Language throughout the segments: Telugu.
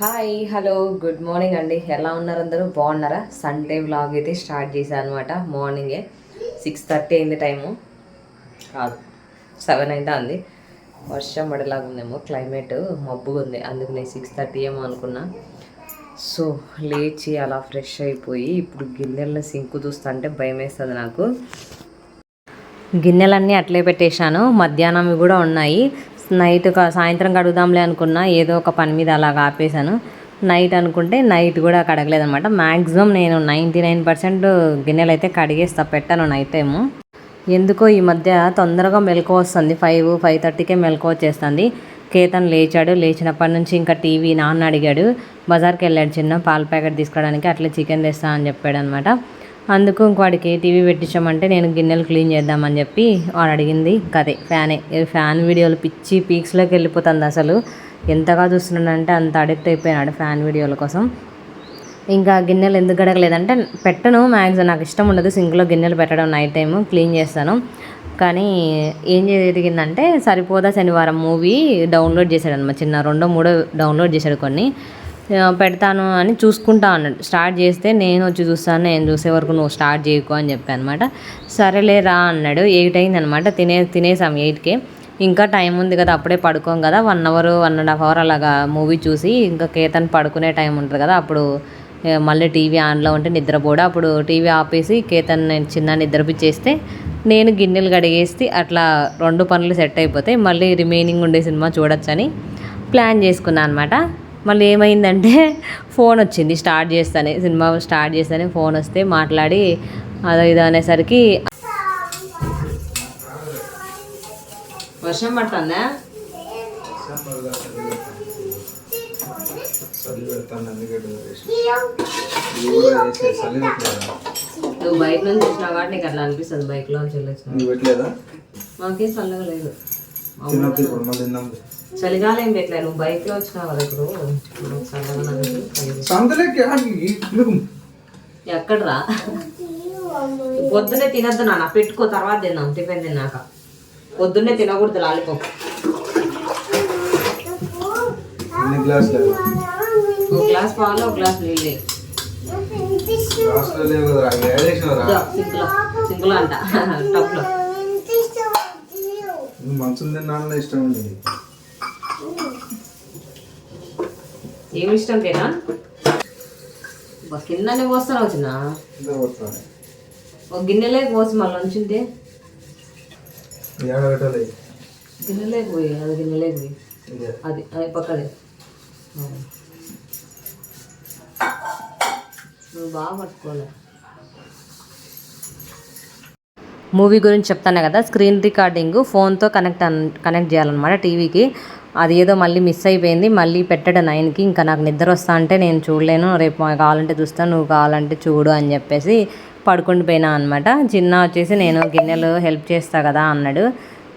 హాయ్ హలో గుడ్ మార్నింగ్ అండి. ఎలా ఉన్నారు అందరూ? బాగున్నారా? సండే వ్లాగ్ అయితే స్టార్ట్ చేశాను అనమాట మార్నింగే. సిక్స్ థర్టీ అయింది టైము. కాదు. సెవెన్ అయితే అంది వర్షం పడేలాగా ఉందేమో క్లైమేట్ మబ్బుగా ఉంది. అందుకు నేను సిక్స్ థర్టీ ఏమో అనుకున్నా. సో లేచి అలా ఫ్రెష్ అయిపోయి ఇప్పుడు గిన్నెల సింకు చూస్తుంటే భయం వేస్తుంది నాకు. గిన్నెలన్నీ అట్లే పెట్టేశాను. మధ్యాహ్నం కూడా ఉన్నాయి. నైట్ క- సాయంత్రం కడుగుదాంలే అనుకున్నా ఏదో ఒక పని మీద అలాగ ఆపేశాను. నైట్ అనుకుంటే నైట్ కూడా కడగలేదనమాట మ్యాక్సిమం నేను నైంటీ నైన్ పర్సెంట్ గిన్నెలు అయితే కడిగేస్తా పెట్టాను నైట్ టైము. ఎందుకో ఈ మధ్య తొందరగా మెలకు వస్తుంది. ఫైవ్ ఫైవ్ థర్టీకే మెలకు వచ్చేస్తుంది. కేతన్ లేచాడు. లేచినప్పటి నుంచి ఇంకా టీవీ నాన్న అడిగాడు. బజార్కి వెళ్ళాడు చిన్న పాల ప్యాకెట్ తీసుకోవడానికి అట్లా చికెన్ తెస్తా అని చెప్పాడు అనమాట అందుకు వాడికి టీవీ పెట్టించామంటే నేను గిన్నెలు క్లీన్ చేద్దామని చెప్పి వాడు అడిగింది కదే ఫ్యానే. ఫ్యాన్ వీడియోలు పిచ్చి పీక్స్లోకి వెళ్ళిపోతుంది అసలు. ఎంతగా చూస్తున్నాడంటే అంత అడిక్ట్ అయిపోయినాడు ఫ్యాన్ వీడియోల కోసం. ఇంకా గిన్నెలు ఎందుకు గడగలేదంటే పెట్టను మ్యాక్సిమం నాకు ఇష్టం ఉండదు సింక్లో గిన్నెలు పెట్టడం నైట్ టైం క్లీన్ చేస్తాను. కానీ ఏం జరిగిందంటే సరిపోదా శనివారం మూవీ డౌన్లోడ్ చేశాడు అనమాట చిన్న రెండో మూడో డౌన్లోడ్ చేశాడు కొన్ని. పెడతాను అని చూసుకుంటా అన్నాడు. స్టార్ట్ చేస్తే నేను వచ్చి చూస్తాను నేను చూసే వరకు నువ్వు స్టార్ట్ చేయకు అని చెప్పాను అనమాట సరేలే రా అన్నాడు. ఎయిట్ అయింది అనమాట తినే తినేసాం ఎయిట్కే. ఇంకా టైం ఉంది కదా అప్పుడే పడుకోం కదా. One hour one and half hour అలాగా మూవీ చూసి ఇంకా కేతన్ పడుకునే టైం ఉంటుంది కదా అప్పుడు మళ్ళీ టీవీ ఆన్లో ఉంటే నిద్రపోడు. అప్పుడు టీవీ ఆపేసి కేతన్ నేను చిన్న నిద్రపిచ్చేస్తే నేను గిన్నెలు కడిగేసి అట్లా రెండు పనులు సెట్ అయిపోతాయి మళ్ళీ రిమైనింగ్ ఉండే సినిమా చూడొచ్చని ప్లాన్ చేసుకున్నాను అనమాట మళ్ళీ ఏమైందంటే ఫోన్ వచ్చింది స్టార్ట్ చేస్తానే సినిమా స్టార్ట్ చేస్తానే ఫోన్ వస్తే మాట్లాడి అదో ఇదో అనేసరికి వర్షం పడుతుందా? నువ్వు బైక్ నుంచి వచ్చినావు కాబట్టి నీకు అట్లా అనిపిస్తుంది బైక్లో నుంచి వెళ్ళొచ్చు మాకేం చల్లగా లేదు. తిన్నప్పుడు ఇప్పుడు మళ్ళీ తిన్నాం చలిగాలం ఏం పెట్టలే నువ్వు వచ్చినావు కదా ఇప్పుడు. సంతలేకి ఎక్కడ్రా పొద్దున్నే తినద్దు నాన్న పెట్టుకో తర్వాత తిన్నాం టిఫిన్ తిన్నాక. పొద్దున్నే తినకూడదు లాలిపాప్. ఒక గ్లాస్ పాలు ఒక గ్లాస్ నీళ్ళు. సింకులో సింకులో అంట నువ్వు మంచులు తిన్నాను ఇష్టం ఉంది ఏమి ఇష్టం తేనా కిందనే పోస్తాను వచ్చిన ఒక గిన్నెలోకి పోసి మళ్ళీ ఉంచింది గిన్నెలోకి పోయి అది గిన్నెలోకి పోయి. అది అది పక్కది నువ్వు బాగా పట్టుకోలే మూవీ గురించి చెప్తాను కదా స్క్రీన్ రికార్డింగ్ ఫోన్తో కనెక్ట్ అన్ కనెక్ట్ చేయాలన్నమాట టీవీకి. అది ఏదో మళ్ళీ మిస్ అయిపోయింది మళ్ళీ పెట్టాడు నైన్కి ఇంకా నాకు నిద్ర వస్తా అంటే నేను చూడలేను రేపు కావాలంటే చూస్తాను నువ్వు కావాలంటే చూడు అని చెప్పేసి పడుకుండి పోయినా అనమాట చిన్న వచ్చేసి నేను గిన్నెలు హెల్ప్ చేస్తా కదా అన్నాడు.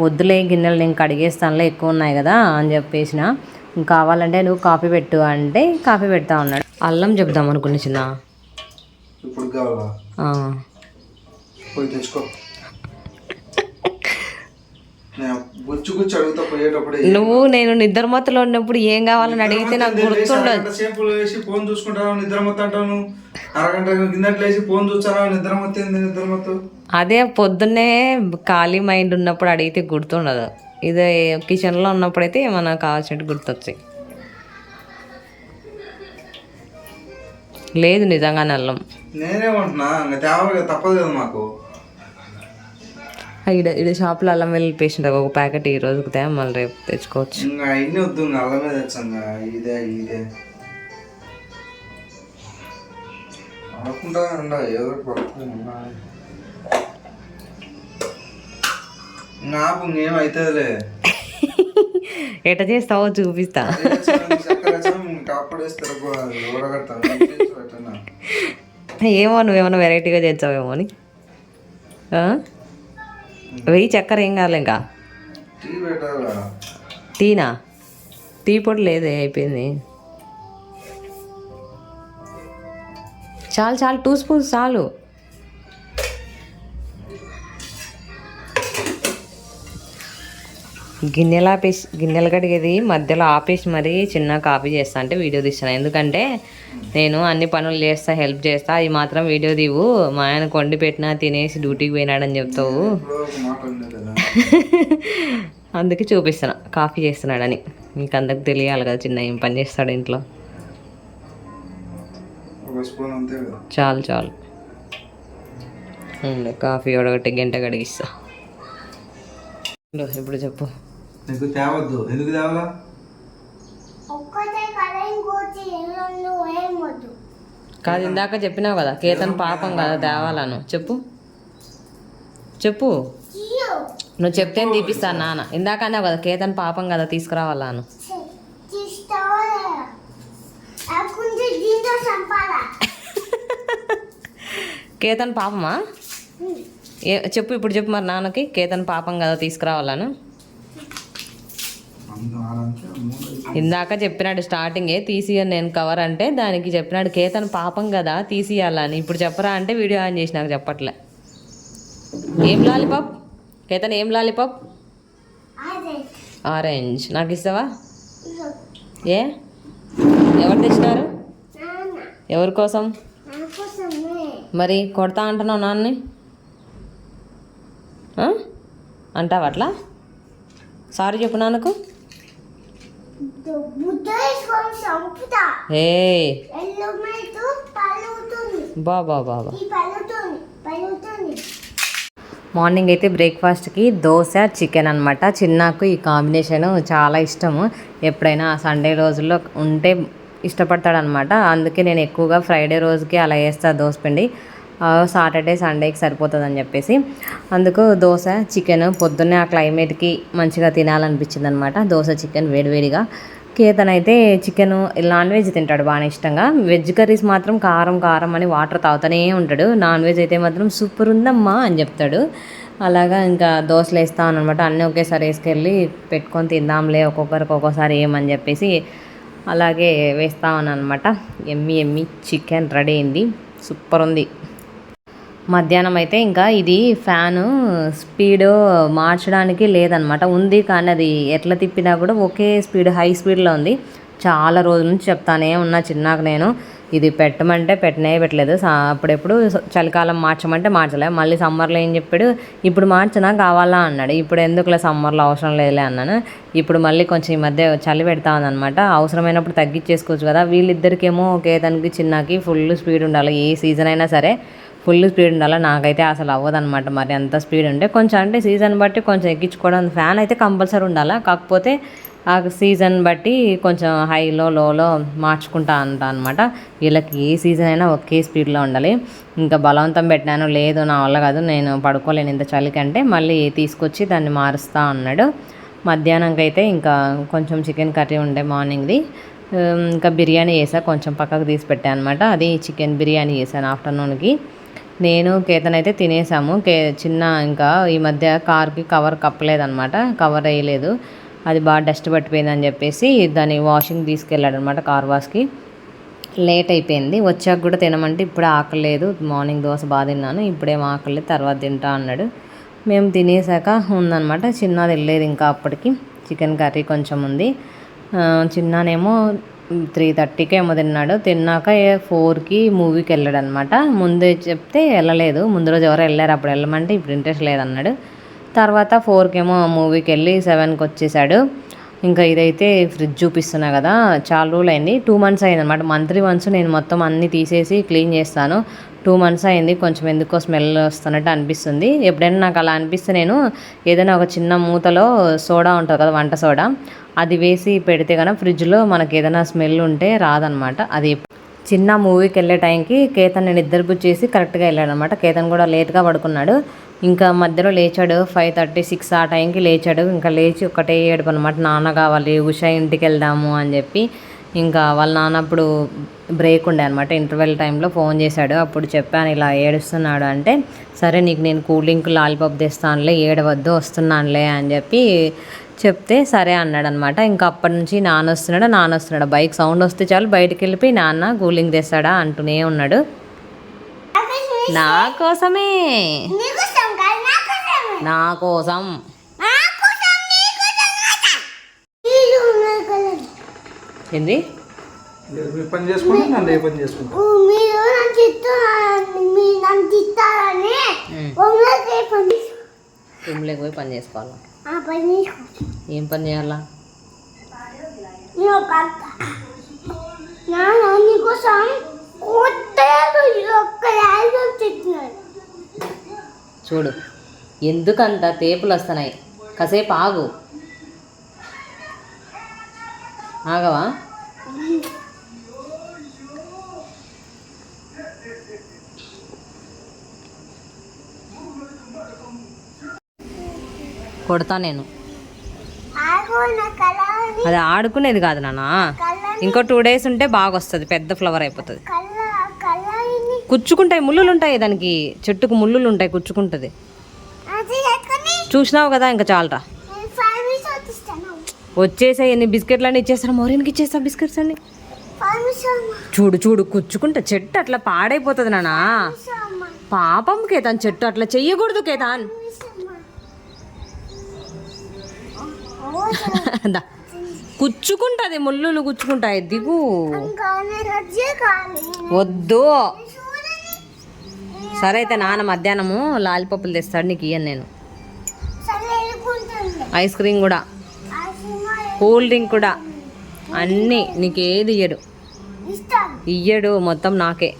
వద్దులే గిన్నెలు నేను కడిగేస్తానులే ఎక్కువ ఉన్నాయి కదా అని చెప్పేసిన. కావాలంటే నువ్వు కాఫీ పెట్టు అంటే కాఫీ పెడతా ఉన్నాడు అల్లం చెప్దాం అనుకుని చిన్న ఇప్పుడు కావాలా ఆ. పోయి తెచ్చుకో నేను గుచ్చి గుచ్చి అడుగుతా పోయేటప్పుడే నువ్వు నేను నిద్ర మత్తులో ఉన్నప్పుడు ఏం కావాలని అడిగితే నాకు గుర్తుండదు. సేపు వేసి ఫోన్ చూసుకుంటాను అంటాను. అరగంట కిందట్లు వేసి ఫోన్ చూస్తాను? నిద్ర మొత్తం ఏంది నిద్ర మొత్తం అదే పొద్దున్నే ఖాళీ మైండ్ ఉన్నప్పుడు అడిగితే గుర్తుండదు. ఇదే కిచెన్లో ఉన్నప్పుడైతే మనకు కావాల్సినట్టు గుర్తొచ్చాయి. లేదు నిజంగానే అల్లం. నేనేమంటున్నా? తేవాలి తప్పదు కదా మాకు. ఇక్కడ ఇక్కడ షాప్లో అల్లం వెళ్ళి పేషెంట్ ఒక ప్యాకెట్ ఈ రోజుకి తే మళ్ళీ రేపు తెచ్చుకోవచ్చు. ఇన్ని వద్దు అల్లమే తెచ్చంగా ఇదే ఇదే. ఆడుకుంటా ఉండ ఏదో ఒకటి పడుకుంటా ఇంకా ఆపు ఇంకేం అవుతుందిలే ఎట చేస్తావో చూపిస్తా. ఏమో నువ్వేమన్నా వెరైటీగా చేస్తావేమో అని? వెయ్యి చక్కెర ఏం కావాలి ఇంకా. టీనా? టీ పొడి లేదే అయిపోయింది. చాలు చాలు టూ స్పూన్స్ చాలు. గిన్నెలు ఆపేసి గిన్నెలు కడిగేది మధ్యలో ఆపేసి మరీ చిన్న కాపీ చేస్తా అంటే వీడియో తీస్తాను ఎందుకంటే నేను అన్ని పనులు చేస్తా హెల్ప్ చేస్తా. ఈ మాత్రం వీడియో తీవు మా ఆయన కొండి పెట్టినా తినేసి డ్యూటీకి పోయినాడని చెప్తావు. అందుకే చూపిస్తాను కాఫీ చేస్తున్నాడని. మీకు అందరికి తెలియాలి కదా చిన్న ఏం పని చేస్తాడు ఇంట్లో. చాలు చాలు. కాఫీ ఒకటి గంట కడిగిస్తా. ఇప్పుడు చెప్పు. తేవద్దు. ఎందుకు తేవాలా ఒక్కటే కదా ఇంకోటి రెండు ఏం వద్దు కాదు ఇందాక చెప్పినావు కదా కేతన్ పాపం కదా తేవాలను చెప్పు. చెప్పు. నువ్వు చెప్తే తీపిస్తాను నాన్న. ఇందాక అన్నావు కదా కేతన్ పాపం కదా తీసుకురావాలను. కేతన్ పాపమా? ఏ చెప్పు ఇప్పుడు చెప్పు మరి నాన్నకి. కేతన్ పాపం కదా తీసుకురావాలను. ఇందాక చెప్పినాడు స్టార్టింగే తీసియను నేను కవర్ అంటే దానికి చెప్పినాడు కేతన్ పాపం కదా తీసియాలని. ఇప్పుడు చెప్పరా అంటే వీడియో ఆన్ చేసి నాకు చెప్పట్లే. ఏం లాలిపాప్? కేతన్ ఏం లాలిపాప్? ఆరెంజ్ నాకు ఇస్తావా? ఏ? ఎవరు తెచ్చినారు? ఎవరి కోసం? మరి కొడతా అంటున్నావు నాన్ని? అంటావా అట్లా? సారీ చెప్పు నాన్నకు. బాబా మార్నింగ్ అయితే బ్రేక్ఫాస్ట్కి దోశ చికెన్ అనమాట చిన్నాకు ఈ కాంబినేషన్ చాలా ఇష్టము. ఎప్పుడైనా సండే రోజుల్లో ఉంటే ఇష్టపడతాడనమాట అందుకే నేను ఎక్కువగా ఫ్రైడే రోజుకి అలా వేస్తా దోశ పిండి. సాటర్డే సండేకి సరిపోతుందని చెప్పేసి. అందుకు దోశ చికెన్ పొద్దున్నే ఆ క్లైమేట్కి మంచిగా తినాలనిపించింది అనమాట దోశ చికెన్ వేడివేడిగా. కేతన్ అయితే చికెన్ నాన్ వెజ్ తింటాడు బాగా ఇష్టంగా. వెజ్ కర్రీస్ మాత్రం కారం కారం అని వాటర్ తాగుతూనే ఉంటాడు. నాన్ వెజ్ అయితే మాత్రం సూపర్ ఉందమ్మా అని చెప్తాడు. అలాగా ఇంకా దోశలు వేస్తాను అనమాట అన్నీ ఒకేసారి వేసుకెళ్ళి పెట్టుకొని తిందాంలే ఒక్కొక్కరికి ఒక్కోసారి ఏమని చెప్పేసి అలాగే వేస్తామని అనమాట ఎమ్మి ఎమ్మి చికెన్ రెడీ అయింది. సూపర్ ఉంది. మధ్యాహ్నం అయితే ఇంకా ఇది ఫ్యాను స్పీడ్ మార్చడానికి లేదనమాట. ఉంది కానీ అది ఎట్లా తిప్పినా కూడా ఒకే స్పీడ్ హై స్పీడ్లో ఉంది. చాలా రోజుల నుంచి చెప్తానే ఉన్నా చిన్నాక నేను. ఇది పెట్టమంటే పెట్టనే పెట్టలేదు. అప్పుడెప్పుడు చలికాలం మార్చమంటే మార్చలే. మళ్ళీ సమ్మర్లో ఏం చెప్పాడు? ఇప్పుడు మార్చినా కావాలా అన్నాడు. ఇప్పుడు ఎందుకులే సమ్మర్లో అవసరం లేదులే అన్నాను. ఇప్పుడు మళ్ళీ కొంచెం ఈ మధ్య చలి పెడతా ఉందన్నమాట అవసరమైనప్పుడు తగ్గించేసుకోవచ్చు కదా. వీళ్ళిద్దరికేమో ఒకే దానికి చిన్నకి ఫుల్ స్పీడ్ ఉండాలి. ఏ సీజన్ అయినా సరే. ఫుల్ స్పీడ్ ఉండాలి? నాకైతే అసలు అవ్వదన్నమాట. మరి ఎంత స్పీడ్ ఉంటే కొంచెం అంటే సీజన్ బట్టి కొంచెం ఎక్కించుకోవడం ఫ్యాన్ అయితే కంపల్సరీ ఉండాలా? కాకపోతే ఆ సీజన్ బట్టి కొంచెం హైలో లోలో మార్చుకుంటా అంట అనమాట వీళ్ళకి ఏ సీజన్ అయినా ఒకే స్పీడ్లో ఉండాలి. ఇంకా బలవంతం పెట్టినాను లేదు నా వల్ల కాదు నేను పడుకోలేను ఇంత చలికంటే మళ్ళీ తీసుకొచ్చి దాన్ని మారుస్తా అన్నాడు. మధ్యాహ్నంకి అయితే ఇంకా కొంచెం చికెన్ కర్రీ ఉండే మార్నింగ్ది. ఇంకా బిర్యానీ చేసా కొంచెం పక్కకు తీసి పెట్టాను అనమాట అది చికెన్ బిర్యానీ చేశాను ఆఫ్టర్నూన్కి. నేను కేతన్ అయితే తినేసాము. కే చిన్న ఇంకా ఈ మధ్య కార్కి కవర్ కప్పలేదనమాట కవర్ వేయలేదు. అది బాగా డస్ట్ పట్టిపోయిందని చెప్పేసి దాన్ని వాషింగ్ తీసుకెళ్ళాడు అనమాట కార్ వాష్కి. లేట్ అయిపోయింది. వచ్చాక కూడా తినమంటే ఇప్పుడే ఆకలేదు. మార్నింగ్ దోశ బాగా తిన్నాను. ఇప్పుడేం ఆకలేదు తర్వాత తింటా అన్నాడు. మేము తినేసాక ఉందనమాట చిన్నది వెళ్ళేది ఇంకా అప్పటికి. చికెన్ కర్రీ కొంచెం ఉంది. చిన్నానేమో త్రీ థర్టీకి ఏమో తిన్నాడు. తిన్నాక ఫోర్కి మూవీకి వెళ్ళాడు అనమాట ముందే చెప్తే వెళ్ళలేదు. ముందు రోజు ఎవరో వెళ్ళారు అప్పుడు వెళ్ళమంటే ఇప్పుడు ఇంట్రెస్ట్ లేదన్నాడు. తర్వాత ఫోర్కి ఏమో మూవీకి వెళ్ళి సెవెన్కి వచ్చేసాడు. ఇంకా ఇదైతే ఫ్రిడ్జ్ చూపిస్తున్నా కదా చాలా రోజులు అయింది టూ మంత్స్ అయింది అనమాట మంత్లీ వన్స్ నేను మొత్తం అన్నీ తీసేసి క్లీన్ చేస్తాను. టూ మంత్స్ అయింది కొంచెం ఎందుకో స్మెల్ వస్తున్నట్టు అనిపిస్తుంది. ఎప్పుడైనా నాకు అలా అనిపిస్తే నేను ఏదైనా ఒక చిన్న మూతలో సోడా ఉంటుంది కదా వంట సోడా అది వేసి పెడితే కనుక ఫ్రిడ్జ్లో మనకి ఏదైనా స్మెల్ ఉంటే రాదనమాట. అది చిన్న మూవీకి వెళ్ళే టైంకి కేతన్ నేను ఇద్దరు బుక్ చేసి కరెక్ట్గా వెళ్ళాడు అనమాట కేతన్ కూడా లేట్గా పడుకున్నాడు. ఇంకా మధ్యలో లేచాడు ఫైవ్ థర్టీ సిక్స్ ఆ టైంకి లేచాడు. ఇంకా లేచి ఒకటే ఏడుపు అనమాట నాన్న కావాలి ఉషా ఇంటికి వెళ్దాము అని చెప్పి ఇంకా వాళ్ళ నాన్న అప్పుడు బ్రేక్ ఉండే అనమాట ఇంటర్వెల్ టైంలో ఫోన్ చేశాడు. అప్పుడు చెప్పాను ఇలా ఏడుస్తున్నాడు అంటే సరే నీకు నేను కూల్ డ్రింక్ లాలీపాప్ తెస్తానులే ఏడవద్దు వస్తున్నానులే అని చెప్పి చెప్తే సరే అన్నాడు అనమాట ఇంకా అప్పటి నుంచి నాన్న వస్తున్నాడు నాన్న వస్తున్నాడు? బైక్ సౌండ్ వస్తే చాలు బయటికి వెళ్ళిపోయి నాన్న కూలింగ్ తెస్తాడా? అంటూనే ఉన్నాడు. నా కోసమే. నీకోసం కాదు నా కోసమే? నా కోసం నా కోసం నీకోసం ఏంది? మీ పని చేసుకుంటే నన్ను ఏ పని చేసుకుంటా? ఊ, మీరు నన్ను తిట్టారని మీరు నన్ను తిట్టారని ఉమ్. ఒంగకే పని రూమ్లోకి పోయి పని చేసుకోవాలా? ఆ పని చేసుకోవచ్చు ఏం పని చేయాలా? నేను ఒక కొత్తగా ఒక్క యాల్బమ్ చూడు ఎందుకంత తేపులు వస్తున్నాయి? కాసేపు ఆగు. ఆగవా? కొడతా నేను. అది ఆడుకునేది కాదు నాన్న. ఇంకో టూ డేస్ ఉంటే బాగా వస్తుంది పెద్ద ఫ్లవర్ అయిపోతుంది. కుచ్చుకుంటాయి ముళ్ళులు ఉంటాయి దానికి. చెట్టుకు ముళ్ళులు ఉంటాయి కుచ్చుకుంటుంది చూసినావు కదా ఇంకా చాలరా నేను ఫైవ్ మినిట్స్ వస్తాను వచ్చేసాయి ఎన్ని బిస్కెట్లు అన్నీ ఇచ్చేస్తారు? మోరీనికి ఇచ్చేస్తా బిస్కెట్స్ అన్ని? చూడు చూడు కుచ్చుకుంటా చెట్టు అట్లా పాడైపోతుంది అమ్మా పాపం కేతాన్ చెట్టు అట్లా చెయ్యకూడదు కేతాన్. కుచ్చుకుంటది ముళ్ళులు కుచ్చుకుంటాయి దిగు నేను వద్దు. సరే అయితే నాన్న మధ్యాహ్నము లాలిపప్పులు తెస్తాడు నీకు ఇయ్యను నేను. ఐస్ క్రీమ్ కూడా. కూల్ డ్రింక్ కూడా. అన్నీ నీకు ఏది ఇయ్యడు. ఇయ్యడు మొత్తం నాకే.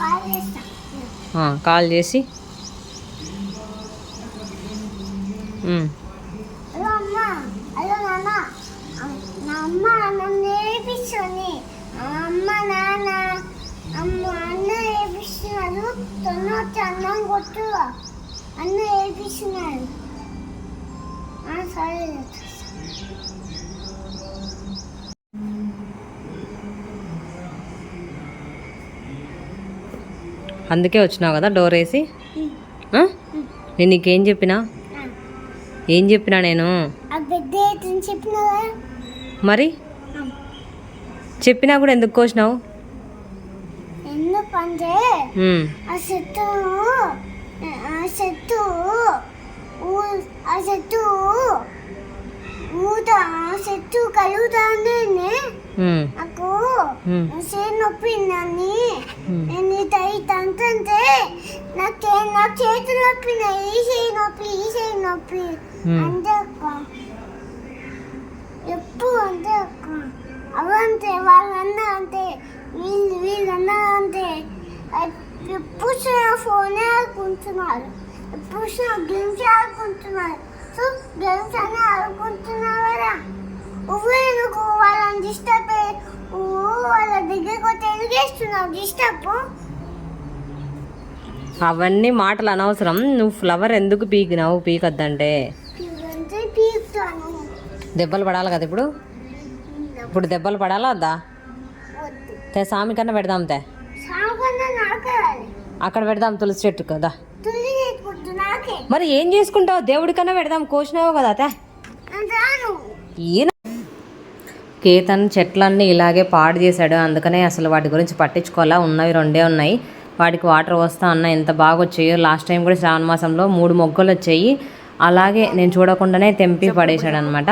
కాల్ చేస్తా. ఆ, కాల్ చేసి. అన్న నేర్పిస్తున్నాడు సరే అందుకే వచ్చినావు కదా డోర్ వేసి? నేను నీకేం చెప్పినా? ఏం చెప్పినా నేను? మరి? చెప్పినా కూడా ఎందుకు కోసినావు? ఎందుకంటే. ఆ చెట్టు ఆ చెట్టు ఆ చెట్టు ఊత చెట్టు కలుగుతానే. నాకు. చేతి నొప్పి నన్ను. నేను తై తంతంటే నాకు నా చేతులు నొప్పి ఈ చేయి నొప్పి ఈ చేయి నొప్పి. అంతే అక్క ఎప్పుడు అంతే అక్క అవంతే వాళ్ళన్నా అంతే. వీళ్ళు వీళ్ళన్నా అంతే. ఎప్పుడు ఫోనే ఆడుకుంటున్నారు. గేమ్స్ ఆడుకుంటున్నారు సో గేమ్స్ కదా నువ్వు ఎందుకు వాళ్ళని డిస్టర్బ్ వాళ్ళ దగ్గరికి వచ్చి ఎందుకు వేస్తున్నావు డిస్టర్బ్ అవన్నీ మాటలు అనవసరం. నువ్వు ఫ్లవర్ ఎందుకు పీకినావు? పీకద్దంటే. దెబ్బలు పడాలి కదా ఇప్పుడు? ఇప్పుడు దెబ్బలు పడాలా వద్దా? తే సామి కన్నా పెడదాం తే. అక్కడ పెడదాం తులసి చెట్టు కదా మరి ఏం చేసుకుంటావు? దేవుడి కన్నా పెడదాం. కోసినావు కదా తే నేను రాను. ఈయన కేతన్ చెట్లన్నీ ఇలాగే పాడు చేశాడు. అందుకనే అసలు వాటి గురించి పట్టించుకోవాలా? ఉన్నవి రెండే ఉన్నాయి. వాటికి వాటర్ వస్తా అన్న ఎంత బాగా వచ్చాయో లాస్ట్ టైం కూడా శ్రావణ మాసంలో మూడు మొగ్గలు వచ్చాయి. అలాగే నేను చూడకుండానే తెంపి పడేశాడు అనమాట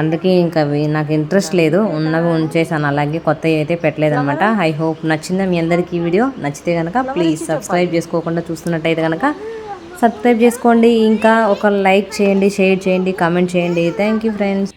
అందుకే ఇంకా నాకు ఇంట్రెస్ట్ లేదు. ఉన్నవి ఉంచేసాను అలాగే కొత్తవి అయితే పెట్టలేదు అనమాట ఐ హోప్ నచ్చిందా మీ అందరికీ ఈ వీడియో నచ్చితే కనుక ప్లీజ్ సబ్స్క్రైబ్ చేసుకోకుండా చూస్తున్నట్టయితే కనుక సబ్స్క్రైబ్ చేసుకోండి ఇంకా ఒక లైక్ చేయండి షేర్ చేయండి కామెంట్ చేయండి. Thank you friends